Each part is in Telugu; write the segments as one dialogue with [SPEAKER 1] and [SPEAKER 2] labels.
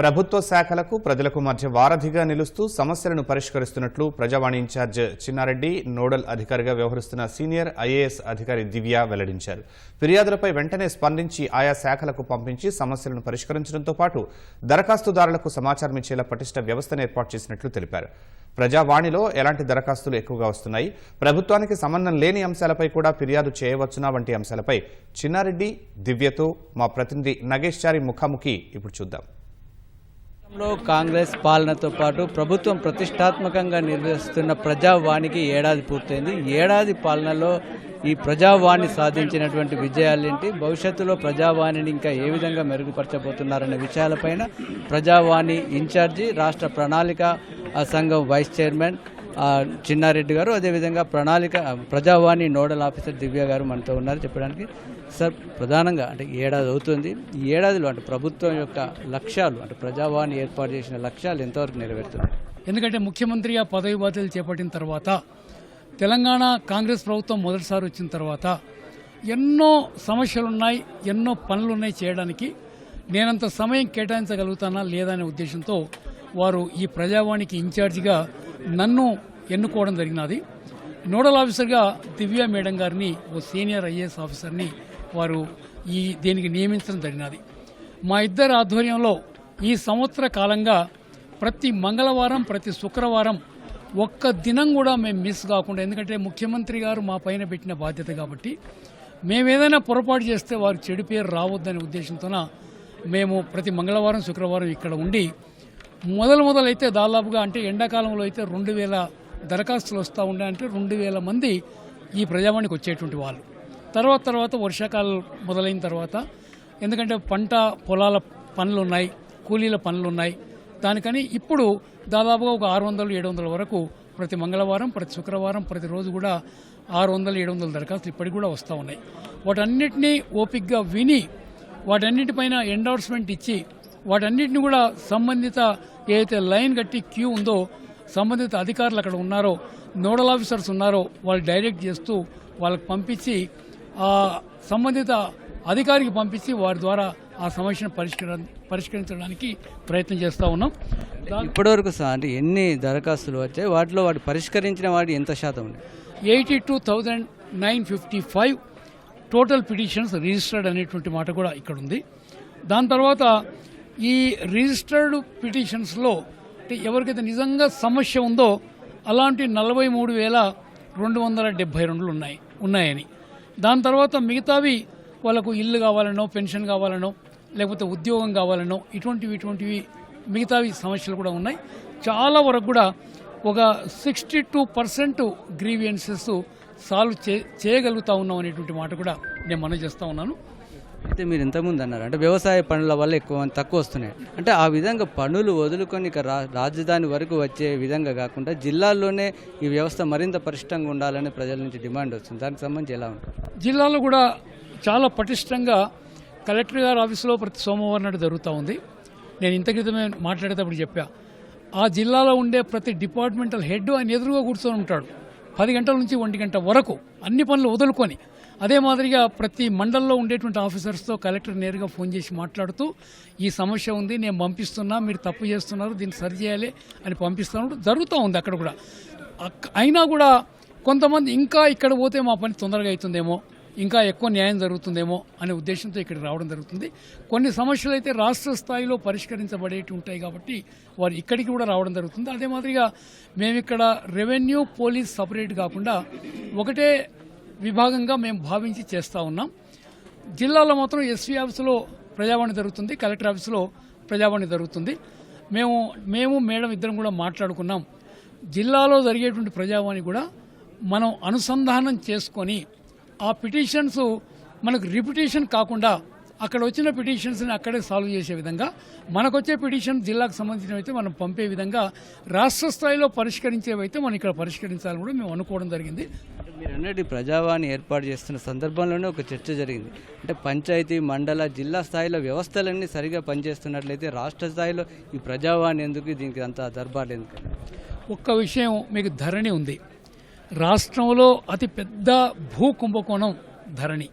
[SPEAKER 1] ప్రభుత్వ శాఖలకు ప్రజలకు మధ్య వారధిగా నిలుస్తూ సమస్యలను పరిష్కరిస్తున్నట్లు ప్రజావాణి ఇన్ఛార్జ్ చిన్నారెడ్డి నోడల్ అధికారిగా వ్యవహరిస్తున్న సీనియర్ ఐఏఎస్ అధికారి దివ్య వెల్లడించారు. ఫిర్యాదులపై వెంటనే స్పందించి ఆయా శాఖలకు పంపించి సమస్యలను పరిష్కరించడంతో పాటు దరఖాస్తుదారులకు సమాచారం ఇచ్చేలా పటిష్ట వ్యవస్థను ఏర్పాటు చేసినట్లు తెలిపారు. ప్రజావాణిలో ఎలాంటి దరఖాస్తులు ఎక్కువగా వస్తున్నాయి? ప్రభుత్వానికి సంబంధం లేని అంశాలపై కూడా ఫిర్యాదు చేయవచ్చునా? వంటి అంశాలపై చిన్నారెడ్డి దివ్యతో మా ప్రతినిధి నగేష్ చారి ముఖాముఖి ఇప్పుడు చూద్దాం.
[SPEAKER 2] లో కాంగ్రెస్ పాలనతో పాటు ప్రభుత్వం ప్రతిష్టాత్మకంగా నిర్వహిస్తున్న ప్రజావాణికి ఏడాది పూర్తయింది. ఏడాది పాలనలో ఈ ప్రజావాణి సాధించినటువంటి విజయాలేంటి భవిష్యత్తులో ప్రజావాణిని ఇంకా ఏ విధంగా మెరుగుపరచబోతున్నారనే విషయాలపైన ప్రజావాణి ఇన్ఛార్జి రాష్ట్ర ప్రణాళిక ఆ, సంఘం వైస్ చైర్మన్ చిన్నారెడ్డి గారు అదేవిధంగా ప్రణాళిక ప్రజావాణి నోడల్ ఆఫీసర్ దివ్య గారు మనతో ఉన్నారు చెప్పడానికి. సార్ ప్రధానంగా అంటే ఏడాది అవుతుంది. ఈ ఏడాదిలో అంటే ప్రభుత్వం యొక్క లక్ష్యాలు అంటే ప్రజావాణి ఏర్పాటు చేసిన లక్ష్యాలు ఎంతవరకు నెరవేరుతున్నాయి?
[SPEAKER 3] ఎందుకంటే ముఖ్యమంత్రిగా పదవి బాధ్యతలు చేపట్టిన తర్వాత తెలంగాణ కాంగ్రెస్ ప్రభుత్వం మొదటిసారి వచ్చిన తర్వాత ఎన్నో సమస్యలు ఉన్నాయి ఎన్నో పనులు ఉన్నాయి చేయడానికి. నేనంత సమయం కేటాయించగలుగుతానా లేదా అనే ఉద్దేశంతో వారు ఈ ప్రజావాణికి ఇన్ఛార్జిగా నన్ను ఎన్నుకోవడం జరిగినది. నోడల్ ఆఫీసర్గా దివ్య మేడం గారిని ఓ సీనియర్ ఐఏఎస్ ఆఫీసర్ని వారు ఈ దీనికి నియమించడం జరిగినది. మా ఇద్దరి ఆధ్వర్యంలో ఈ సంవత్సర కాలంగా ప్రతి మంగళవారం ప్రతి శుక్రవారం ఒక్క దినం కూడా మేము మిస్ కాకుండా ఎందుకంటే ముఖ్యమంత్రి గారు మా పైన పెట్టిన బాధ్యత కాబట్టి మేము ఏదైనా పొరపాటు చేస్తే వారికి చెడు పేరు రావద్దనే ఉద్దేశంతోన మేము ప్రతి మంగళవారం శుక్రవారం ఇక్కడ ఉండి మొదలు మొదలైతే దాదాపుగా అంటే ఎండాకాలంలో అయితే రెండు వేల దరఖాస్తులు వస్తూ ఉన్నాయి అంటే రెండు వేల మంది ఈ ప్రజావాణికి వచ్చేటువంటి వాళ్ళు. తర్వాత తర్వాత వర్షాకాలం మొదలైన తర్వాత ఎందుకంటే పంట పొలాల పనులు ఉన్నాయి కూలీల పనులు ఉన్నాయి దానికని ఇప్పుడు దాదాపుగా ఒక ఆరు వందలు ఏడు వందల వరకు ప్రతి మంగళవారం ప్రతి శుక్రవారం ప్రతిరోజు కూడా ఆరు వందలు ఏడు వందల దరఖాస్తులు ఇప్పటికి కూడా వస్తూ ఉన్నాయి. వాటన్నిటినీ ఓపిక్గా విని వాటన్నిటిపైన ఎండోర్స్మెంట్ ఇచ్చి వాటన్నిటిని కూడా సంబంధిత ఏదైతే లైన్ కట్టి క్యూ ఉందో సంబంధిత అధికారులు అక్కడ ఉన్నారో నోడల్ ఆఫీసర్స్ ఉన్నారో వాళ్ళు డైరెక్ట్ చేస్తూ వాళ్ళకి పంపించి ఆ సంబంధిత అధికారికి పంపించి వారి ద్వారా ఆ సమస్యను పరిష్కర పరిష్కరించడానికి ప్రయత్నం చేస్తూ ఉన్నాం.
[SPEAKER 2] ఇప్పటివరకు సార్ అంటే ఎన్ని దరఖాస్తులు వచ్చాయి? వాటిలో వాటి పరిష్కరించిన వాటి ఎంత శాతం ఉంది?
[SPEAKER 3] Eighty two thousand nine fifty five total petitions registered అనేటువంటి మాట కూడా ఇక్కడ ఉంది. దాని తర్వాత ఈ రిజిస్టర్డ్ పిటిషన్స్లో అంటే ఎవరికైతే నిజంగా సమస్య ఉందో అలాంటి నలభై మూడు వేల రెండు వందల డెబ్బై రెండులు ఉన్నాయి ఉన్నాయని. దాని తర్వాత మిగతావి వాళ్ళకు ఇల్లు కావాలనో పెన్షన్ కావాలనో లేకపోతే ఉద్యోగం కావాలనో ఇటువంటివి ఇటువంటివి మిగతావి సమస్యలు కూడా ఉన్నాయి. చాలా వరకు కూడా ఒక sixty two percent grievances solve చే చేయగలుగుతా ఉన్నాం అనేటువంటి మాట కూడా నేను మనం చేస్తూ ఉన్నాను.
[SPEAKER 2] అయితే మీరు ఇంతకుముందు అన్నారు అంటే వ్యవసాయ పనుల వల్ల ఎక్కువ తక్కువ వస్తున్నాయి. అంటే ఆ విధంగా పనులు వదులుకొని రా రాజధాని వరకు వచ్చే విధంగా కాకుండా జిల్లాల్లోనే ఈ వ్యవస్థ మరింత పరిష్టంగా ఉండాలని ప్రజల నుంచి డిమాండ్ వస్తుంది. దానికి సంబంధించి ఎలా ఉంటుంది?
[SPEAKER 3] జిల్లాలో కూడా చాలా పటిష్టంగా కలెక్టర్ గారి ఆఫీసులో ప్రతి సోమవారం నాడు జరుగుతూ ఉంది. నేను ఇంత క్రితమే మాట్లాడేటప్పుడు చెప్పా. ఆ జిల్లాలో ఉండే ప్రతి డిపార్ట్మెంటల్ హెడ్ ఆయన ఎదురుగా కూర్చొని ఉంటాడు. పది గంటల నుంచి ఒంటి గంట వరకు అన్ని పనులు వదులుకొని అదే మాదిరిగా ప్రతి మండలంలో ఉండేటువంటి ఆఫీసర్స్తో కలెక్టర్ నేరుగా ఫోన్ చేసి మాట్లాడుతూ ఈ సమస్య ఉంది నేను పంపిస్తున్నా మీరు తప్పు చేస్తున్నారు దీన్ని సరిచేయాలి అని పంపిస్తున్నప్పుడు జరుగుతూ ఉంది అక్కడ కూడా. అయినా కూడా కొంతమంది ఇంకా ఇక్కడ పోతే మా పని తొందరగా అవుతుందేమో ఇంకా ఎక్కువ న్యాయం జరుగుతుందేమో అనే ఉద్దేశంతో ఇక్కడికి రావడం జరుగుతుంది. కొన్ని సమస్యలు అయితే రాష్ట్ర స్థాయిలో పరిష్కరించబడేటి ఉంటాయి కాబట్టి వారు ఇక్కడికి కూడా రావడం జరుగుతుంది. అదే మాదిరిగా మేము ఇక్కడ రెవెన్యూ పోలీస్ సపరేట్ కాకుండా ఒకటే విభాగంగా మేము భావించి చేస్తూ ఉన్నాం. జిల్లాలో మాత్రం ఎస్వీ ఆఫీసులో ప్రజావాణి జరుగుతుంది కలెక్టర్ ఆఫీసులో ప్రజావాణి జరుగుతుంది. మేము మేము మేడం ఇద్దరం కూడా మాట్లాడుకున్నాం. జిల్లాలో జరిగేటువంటి ప్రజావాణి కూడా మనం అనుసంధానం చేసుకొని ఆ పిటిషన్స్ మనకు రిపిటేషన్ కాకుండా అక్కడ వచ్చిన పిటిషన్స్ని అక్కడే సాల్వ్ చేసే విధంగా మనకొచ్చే పిటిషన్ జిల్లాకు సంబంధించినవైతే మనం పంపే విధంగా రాష్ట్ర స్థాయిలో పరిష్కరించేవైతే మనం ఇక్కడ పరిష్కరించాలని కూడా మేము అనుకోవడం జరిగింది.
[SPEAKER 2] మీరు అన్నట్టు ప్రజావాణి ఏర్పాటు చేస్తున్న సందర్భంలోనే ఒక చర్చ జరిగింది. అంటే పంచాయతీ మండల జిల్లా స్థాయిలో వ్యవస్థలన్నీ సరిగా పనిచేస్తున్నట్లయితే రాష్ట్ర స్థాయిలో ఈ ప్రజావాణి ఎందుకు దీనికి అంత దర్బార్లు ఎందుకు
[SPEAKER 3] ఒక్క విషయం మీకు ధరణి ఉంది. రాష్ట్రంలో అతి పెద్ద భూ కుంభకోణం ధరణి.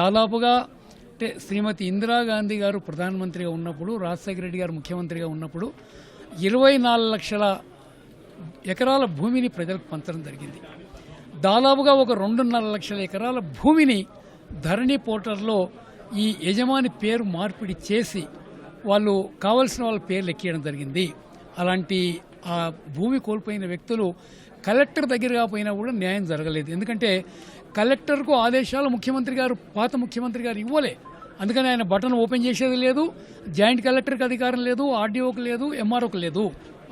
[SPEAKER 3] దాదాపుగా అంటే శ్రీమతి ఇందిరాగాంధీ గారు ప్రధానమంత్రిగా ఉన్నప్పుడు రాజశేఖర రెడ్డి గారు ముఖ్యమంత్రిగా ఉన్నప్పుడు ఇరవై నాలుగు లక్షల ఎకరాల భూమిని ప్రజలకు పంచడం జరిగింది. దాదాపుగా ఒక రెండున్నర లక్షల ఎకరాల భూమిని ధరణి పోర్టల్లో ఈ యజమాని పేరు మార్పిడి చేసి వాళ్ళు కావలసిన వాళ్ళ పేర్లు ఎక్కియడం జరిగింది. అలాంటి ఆ భూమి కోల్పోయిన వ్యక్తులు కలెక్టర్ దగ్గరగా పోయినా కూడా న్యాయం జరగలేదు. ఎందుకంటే కలెక్టర్కు ఆదేశాలు ముఖ్యమంత్రి గారు పాత ముఖ్యమంత్రి గారు ఇవ్వలే. అందుకని ఆయన బటన్ ఓపెన్ చేసేది లేదు జాయింట్ కలెక్టర్కి అధికారం లేదు ఆర్డీఓకి లేదు ఎంఆర్ఓకి లేదు.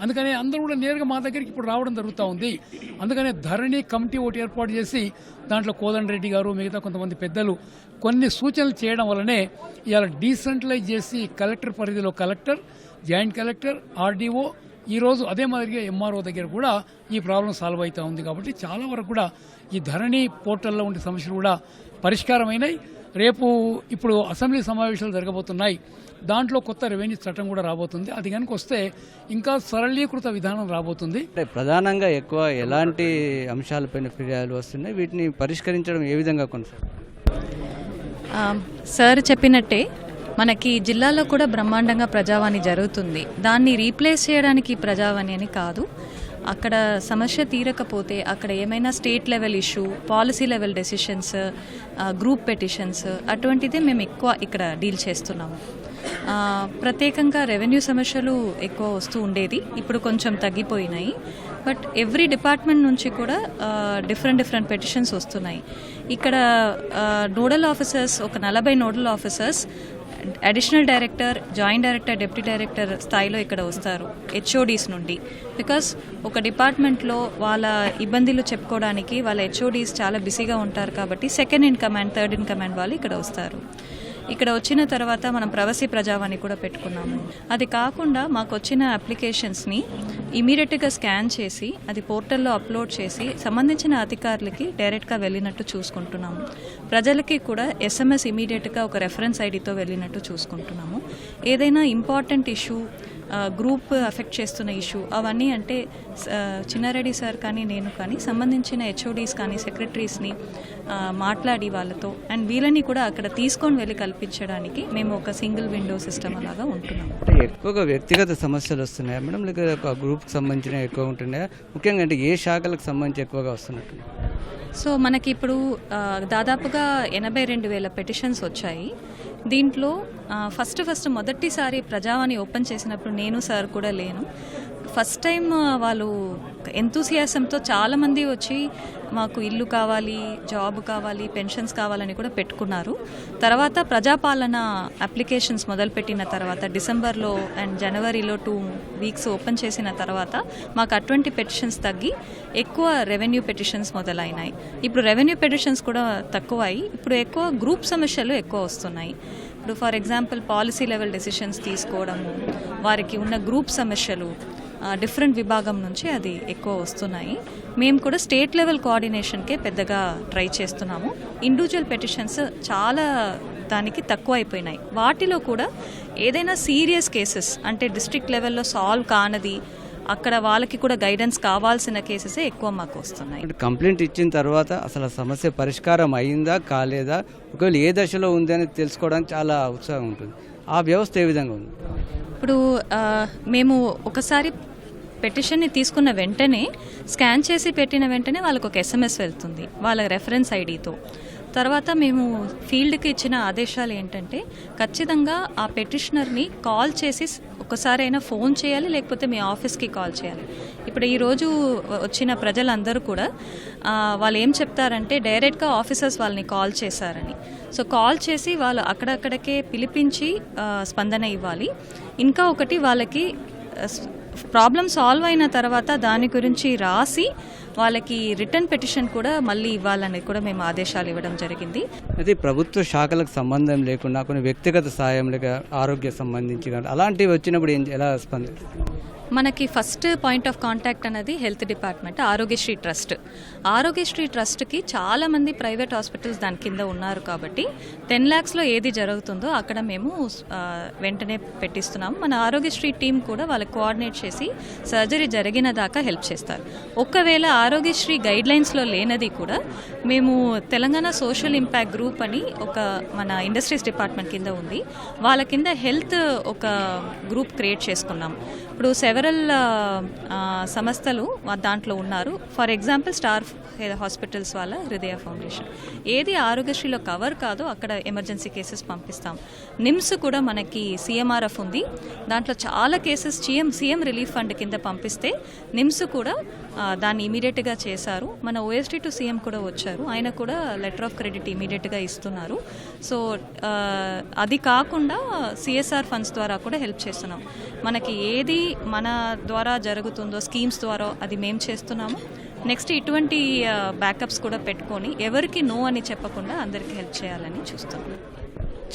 [SPEAKER 3] అందుకని అందరూ కూడా నేరుగా మా దగ్గరికి ఇప్పుడు రావడం జరుగుతూ ఉంది. అందుకనే ధరణి కమిటీ ఒకటి ఏర్పాటు చేసి దాంట్లో కోదండరెడ్డి గారు మిగతా కొంతమంది పెద్దలు కొన్ని సూచనలు చేయడం వల్లనే ఇవాళ డీసెంట్రలైజ్ చేసి కలెక్టర్ పరిధిలో కలెక్టర్ జాయింట్ కలెక్టర్ ఆర్డీఓ ఈరోజు అదే మాదిరిగా ఎంఆర్ఓ దగ్గర కూడా ఈ ప్రాబ్లం సాల్వ్ అవుతూ ఉంది. కాబట్టి చాలా వరకు కూడా ఈ ధరణి పోర్టల్లో ఉండే సమస్యలు కూడా పరిష్కారమైనాయి రేపు ఇప్పుడు అసెంబ్లీ సమావేశాలు జరగబోతున్నాయి. దాంట్లో కొత్త రెవెన్యూ చట్టం కూడా రాబోతుంది. అది కనుక వస్తే ఇంకా సరళీకృత విధానం రాబోతుంది.
[SPEAKER 2] అంటే ప్రధానంగా ఎక్కువ ఎలాంటి అంశాలపైన ఫిర్యాదులు వస్తున్నాయి? వీటిని పరిష్కరించడం ఏ విధంగా కొనసాగుతుంది?
[SPEAKER 4] సార్ చెప్పినట్టే మనకి జిల్లాలో కూడా బ్రహ్మాండంగా ప్రజావాణి జరుగుతుంది. దాన్ని రీప్లేస్ చేయడానికి ప్రజావాణి అని కాదు. అక్కడ సమస్య తీరకపోతే అక్కడ ఏమైనా state level issue policy level decisions group petitions అటువంటిదే మేము ఎక్కువ ఇక్కడ డీల్ చేస్తున్నాము. ప్రత్యేకంగా రెవెన్యూ సమస్యలు ఎక్కువ వస్తూ ఉండేది ఇప్పుడు కొంచెం తగ్గిపోయినాయి. బట్ ఎవ్రీ డిపార్ట్మెంట్ నుంచి కూడా డిఫరెంట్ డిఫరెంట్ పెటిషన్స్ వస్తున్నాయి. ఇక్కడ నోడల్ ఆఫీసర్స్ ఒక నలభై nodal officers additional director joint director deputy director స్థాయిలో ఇక్కడ వస్తారు హెచ్ఓడీస్ నుండి. బికాస్ ఒక డిపార్ట్మెంట్లో వాళ్ళ ఇబ్బందులు చెప్పుకోవడానికి వాళ్ళ హెచ్ఓడీస్ చాలా బిజీగా ఉంటారు కాబట్టి second in command third in command వాళ్ళు ఇక్కడ వస్తారు. ఇక్కడ వచ్చిన తర్వాత మనం ప్రవాసీ ప్రజావాణి కూడా పెట్టుకున్నాము. అది కాకుండా మాకు వచ్చిన అప్లికేషన్స్ని ఇమీడియట్గా స్కాన్ చేసి అది పోర్టల్లో అప్లోడ్ చేసి సంబంధించిన అధికారులకి డైరెక్ట్గా వెళ్ళినట్టు చూసుకుంటున్నాము. ప్రజలకి కూడా ఎస్ఎంఎస్ ఇమీడియట్గా ఒక రెఫరెన్స్ ఐడితో వెళ్ళినట్టు చూసుకుంటున్నాము. ఏదైనా ఇంపార్టెంట్ ఇష్యూ గ్రూప్ అఫెక్ట్ చేస్తున్న ఇష్యూ అవన్నీ అంటే చిన్నారెడ్డి సార్ కానీ నేను కానీ సంబంధించిన హెచ్ఓడీస్ కానీ సెక్రటరీస్ని మాట్లాడి వాళ్ళతో అండ్ వీళ్ళని కూడా అక్కడ తీసుకొని వెళ్ళి కల్పించడానికి మేము ఒక సింగిల్ విండో సిస్టమ్ అలాగా ఉంటున్నాము
[SPEAKER 2] అంటే ఎక్కువగా వ్యక్తిగత సమస్యలు వస్తున్నాయా మేడం? లేక ఒక గ్రూప్కి సంబంధించిన ఎక్కువ ఉంటున్నాయా? ముఖ్యంగా అంటే ఏ శాఖలకు సంబంధించి ఎక్కువగా వస్తున్నట్టు?
[SPEAKER 4] సో మనకి ఇప్పుడు దాదాపుగా ఎనభై రెండు వేల పెటిషన్స్ వచ్చాయి. దీంట్లో ఫస్ట్ ఫస్ట్ మొదటిసారి ప్రజావాణి ఓపెన్ చేసినప్పుడు నేను సార్ కూడా లేను. ఫస్ట్ టైం వాళ్ళు ఎంతూసియాసంతో చాలామంది వచ్చి మాకు ఇల్లు కావాలి జాబ్ కావాలి పెన్షన్స్ కావాలని కూడా పెట్టుకున్నారు. తర్వాత ప్రజాపాలన అప్లికేషన్స్ మొదలుపెట్టిన తర్వాత డిసెంబర్లో అండ్ జనవరిలో టూ వీక్స్ ఓపెన్ చేసిన తర్వాత మాకు అటువంటి పెటిషన్స్ తగ్గి ఎక్కువ రెవెన్యూ పెటిషన్స్ మొదలైనాయి. ఇప్పుడు రెవెన్యూ పెటిషన్స్ కూడా తక్కువయి ఇప్పుడు ఎక్కువ గ్రూప్ సమస్యలు ఎక్కువ వస్తున్నాయి. ఇప్పుడు for example policy level decisions తీసుకోవడము వారికి ఉన్న గ్రూప్ సమస్యలు డిఫరెంట్ విభాగం నుంచి అది ఎక్కువ వస్తున్నాయి. మేము కూడా స్టేట్ లెవెల్ కోఆర్డినేషన్కే పెద్దగా ట్రై చేస్తున్నాము. ఇండివిజువల్ పెటిషన్స్ చాలా దానికి తక్కువ అయిపోయినాయి. వాటిలో కూడా ఏదైనా సీరియస్ కేసెస్ అంటే డిస్ట్రిక్ట్ లెవెల్లో సాల్వ్ కానది అక్కడ వాళ్ళకి కూడా గైడెన్స్ కావాల్సిన కేసెసే ఎక్కువ మాకు వస్తున్నాయి.
[SPEAKER 2] కంప్లైంట్ ఇచ్చిన తర్వాత అసలు సమస్య పరిష్కారం అయిందా కాలేదా? ఒకవేళ ఏ దశలో ఉంది అని తెలుసుకోవడానికి చాలా ఉత్సాహం ఉంటుంది. ఆ వ్యవస్థ ఏ విధంగా ఉంది?
[SPEAKER 4] ఇప్పుడు మేము ఒకసారి పెటిషన్ని తీసుకున్న వెంటనే స్కాన్ చేసి పెట్టిన వెంటనే వాళ్ళకు ఒక ఎస్ఎంఎస్ వెళ్తుంది వాళ్ళ రెఫరెన్స్ ఐడితో తర్వాత మేము ఫీల్డ్కి ఇచ్చిన ఆదేశాలు ఏంటంటే ఖచ్చితంగా ఆ పెటిషనర్ని కాల్ చేసి ఒకసారైనా ఫోన్ చేయాలి లేకపోతే మీ ఆఫీస్కి కాల్ చేయాలి. ఇప్పుడు ఈరోజు వచ్చిన ప్రజలందరూ కూడా వాళ్ళు ఏం చెప్తారంటే డైరెక్ట్గా ఆఫీసర్స్ వాళ్ళని కాల్ చేశారని. సో కాల్ చేసి వాళ్ళు అక్కడక్కడికే పిలిపించి స్పందన ఇవ్వాలి. ఇంకా ఒకటి వాళ్ళకి ప్రాబ్లం సాల్వ్ అయిన తర్వాత దాని గురించి రాసి వాళ్ళకి రిటర్న్ పెటిషన్ కూడా మళ్ళీ ఇవ్వాలని కూడా మేము ఆదేశాలు ఇవ్వడం జరిగింది.
[SPEAKER 2] అది ప్రభుత్వ శాఖలకు సంబంధం లేకుండా కొన్ని వ్యక్తిగత సాయం లేక ఆరోగ్య సంబంధించి అలాంటివి వచ్చినప్పుడు ఎలా స్పందిస్తారు?
[SPEAKER 4] మనకి ఫస్ట్ పాయింట్ ఆఫ్ కాంటాక్ట్ అనేది health department Aarogyasri trust. Aarogyasri ట్రస్ట్కి చాలామంది ప్రైవేట్ హాస్పిటల్స్ దాని కింద ఉన్నారు కాబట్టి టెన్ ల్యాక్స్లో ఏది జరుగుతుందో అక్కడ మేము వెంటనే పెట్టిస్తున్నాము మన ఆరోగ్యశ్రీ టీం కూడా వాళ్ళకి కోఆర్డినేట్ చేసి సర్జరీ జరిగిన దాకా హెల్ప్ చేస్తారు. ఒకవేళ ఆరోగ్యశ్రీ గైడ్ లైన్స్లో లేనది కూడా మేము తెలంగాణ సోషల్ ఇంపాక్ట్ గ్రూప్ అని ఒక మన ఇండస్ట్రీస్ డిపార్ట్మెంట్ కింద ఉంది. వాళ్ళ కింద హెల్త్ ఒక గ్రూప్ క్రియేట్ చేసుకున్నాం. ఇప్పుడు సెవరల్ uh, uh, సంస్థలు దాంట్లో ఉన్నారు. ఫర్ ఎగ్జాంపుల్ స్టార్ హాస్పిటల్స్ వాళ్ళ హృదయ ఫౌండేషన్ ఏది ఆరోగ్యశ్రీలో కవర్ కాదో అక్కడ ఎమర్జెన్సీ కేసెస్ పంపిస్తాం. నిమ్స్ కూడా మనకి సిఎంఆర్ఎఫ్ ఉంది. దాంట్లో చాలా cases CM CM relief fund కింద పంపిస్తే నిమ్స్ కూడా దాన్ని ఇమీడియట్గా చేశారు. మన ఓఎస్టీ టు సీఎం కూడా వచ్చారు. ఆయన కూడా లెటర్ ఆఫ్ క్రెడిట్ ఇమీడియట్గా ఇస్తున్నారు. సో అది కాకుండా సిఎస్ఆర్ ఫండ్స్ ద్వారా కూడా హెల్ప్ చేస్తున్నాం. మనకి ఏది మన ద్వారా జరుగుతుందో స్కీమ్స్ ద్వారా అది మేము చేస్తున్నాము. నెక్స్ట్ ఇటువంటి బ్యాకప్స్ కూడా పెట్టుకొని ఎవరికి నో అని చెప్పకుండా అందరికీ హెల్ప్ చేయాలని చూస్తున్నాం.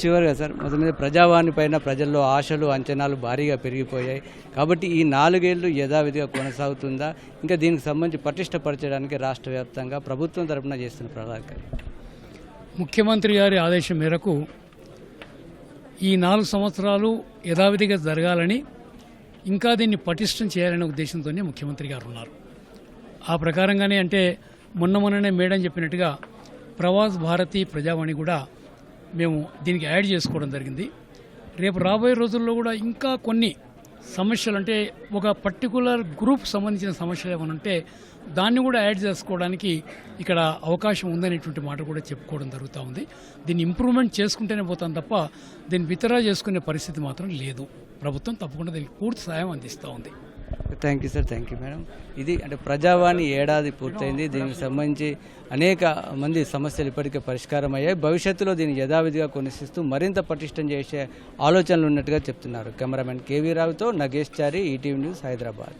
[SPEAKER 2] చివరిగా సార్ మొత్తం మీద ప్రజావాణి పైన ప్రజల్లో ఆశలు అంచనాలు భారీగా పెరిగిపోయాయి. కాబట్టి ఈ నాలుగేళ్ళు యథావిధిగా కొనసాగుతుందా? ఇంకా దీనికి సంబంధించి పటిష్టపరచడానికి రాష్ట్ర వ్యాప్తంగా ప్రభుత్వం తరపున చేస్తున్న ప్రణాళిక.
[SPEAKER 3] ముఖ్యమంత్రి గారి ఆదేశం మేరకు ఈ నాలుగు సంవత్సరాలు యథావిధిగా జరగాలని ఇంకా దీన్ని పటిష్టం చేయాలనే ఉద్దేశంతోనే ముఖ్యమంత్రి గారు ఉన్నారు. ఆ ప్రకారంగానే అంటే మొన్న మొన్ననే మేడం చెప్పినట్టుగా ప్రవాస్ భారతి ప్రజావాణి కూడా మేము దీనికి యాడ్ చేసుకోవడం జరిగింది. రేపు రాబోయే రోజుల్లో కూడా ఇంకా కొన్ని సమస్యలు అంటే ఒక పర్టికులర్ గ్రూప్ సంబంధించిన సమస్యలు ఏమైనా ఉంటే దాన్ని కూడా యాడ్ చేసుకోవడానికి ఇక్కడ అవకాశం ఉందనేటువంటి మాట కూడా చెప్పుకోవడం జరుగుతూ ఉంది. దీన్ని ఇంప్రూవ్మెంట్ చేసుకుంటేనే పోతాం తప్ప దీన్ని వితరా చేసుకునే పరిస్థితి మాత్రం లేదు. ప్రభుత్వం తప్పకుండా దీనికి పూర్తి సాయం అందిస్తూ ఉంది.
[SPEAKER 2] Thank you sir thank you madam ఇది అంటే ప్రజావాణి ఏడాది పూర్తయింది. దీనికి సంబంధించి అనేక మంది సమస్యలు ఇప్పటికే పరిష్కారం అయ్యాయి. భవిష్యత్తులో దీన్ని యథావిధిగా కొనసిస్తూ మరింత పటిష్టం చేసే ఆలోచనలు ఉన్నట్టుగా చెప్తున్నారు. కెమెరామెన్ కేవీ రావుతో నగేష్ చారి ఈటీవీ న్యూస్ హైదరాబాద్.